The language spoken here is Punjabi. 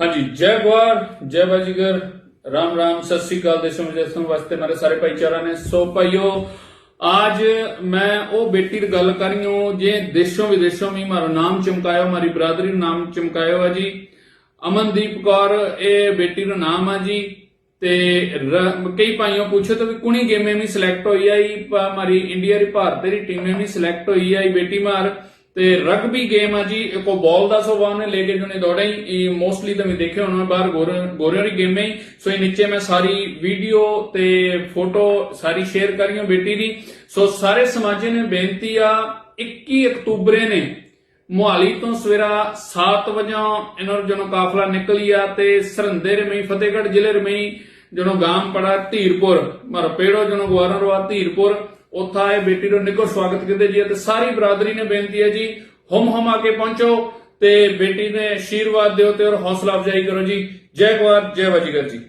ਹਾਂਜੀ ਜੈ ਗਵਾਰ ਜੈ ਬਾਜੀਗਰ ਰਾਮ ਰਾਮ ਸਤਿ ਸ੍ਰੀ ਅਕਾਲ ਦੇਸ਼ੋਂ ਵਿਦੇਸ਼ੋਂ ਵਾਸਤੇ ਮੇਰੇ ਸਾਰੇ ਭਾਈਚਾਰਾ ਨੇ ਸੋ ਭਾਈਓ आज मैं वो बेटी की गल करियो जे देशों विदेशों में मारो नाम चमकायो हमारी बरादरी नु नाम चमकायो है जी ਅਮਨਦੀਪ ਕੌਰ ਇਹ ਬੇਟੀ ਦਾ ਨਾਮ ਆ ਜੀ ਤੇ ਰ- ਕਈ ਭਾਈਓ ਪੁੱਛੋ ਤਾਂ ਵੀ ਕੁਣੀ ਗੇਮੇ ਵੀ ਸਿਲੈਕਟ ਹੋਈ ਆਈ ਹਮਾਰੀ ਇੰਡੀਆ ਦੀ ਭਾਰਤ ਦੀ ਟੀਮ ਵੀ ਸਿਲੈਕਟ ਹੋਈ ਆਈ ਬੇਟੀ ਮਾਰ ਤੇ ਰਗਬੀ ਗੇਮ ਆ ਜੀ ਕੋ ਬਾਲ ਦਾ ਸੋਵਾ ਲੈ ਕੇ ਜਣੇ ਦੌੜਾਈ ਇਹ ਮੋਸਟਲੀ ਤਾਂ ਮੈਂ ਦੇਖਿਆ ਹੋਣਾ ਬਾਹਰ ਗੋਰਿਆਂ ਦੀ ਗੇਮੇ ਹੀ। ਸੋ ਇਹ ਨੀਚੇ ਮੈਂ ਸਾਰੀ ਵੀਡੀਓ ਤੇ ਫੋਟੋ ਸਾਰੀ ਸ਼ੇਅਰ ਕਰੀਓ ਬੇਟੀ ਦੀ। ਸੋ ਸਾਰੇ ਸਮਾਜੇ ਨੇ ਬੇਨਤੀ ਆ 21 ਅਕਤੂਬਰੇ ਨੇ ਮੁਹਾਲੀ ਤੋਂ ਸਵੇਰਾ 7 ਵਜੇ ਇਹਨਾਂ ਨੂੰ ਜਦੋਂ ਕਾਫਲਾ ਨਿਕਲੀ ਆ ਤੇ ਸਰਹੰਦੇ ਰਮਈ, ਫਤਿਹਗੜ੍ਹ ਜ਼ਿਲ੍ਹੇ ਰਮਈ, ਜਦੋਂ ਗਾਮ ਪੜਾ ਧੀਰਪੁਰ, ਮਰ ਪੇੜੋ, ਜਦੋਂ ਗਵਾਰਨ ਰਵਾ ਧੀਰਪੁਰ ਉੱਥਾ ਇਹ ਬੇਟੀ ਨੂੰ ਨਿੱਘੋ ਸਵਾਗਤ ਕਰਦੇ ਜੀ ਤੇ ਸਾਰੀ ਬਰਾਦਰੀ ਨੇ ਬੇਨਤੀ ਹੈ ਜੀ, ਹਮ ਹਮ ਆ ਕੇ ਪਹੁੰਚੋ ਤੇ ਬੇਟੀ ਨੇ ਆਸ਼ੀਰਵਾਦ ਦਿਓ ਤੇ ਔਰ ਹੌਸਲਾ ਅਫਜ਼ਾਈ ਕਰੋ ਜੀ। ਜੈ ਕੁਮਾਰ ਜੈ ਵਜੀਗਰ ਜੀ।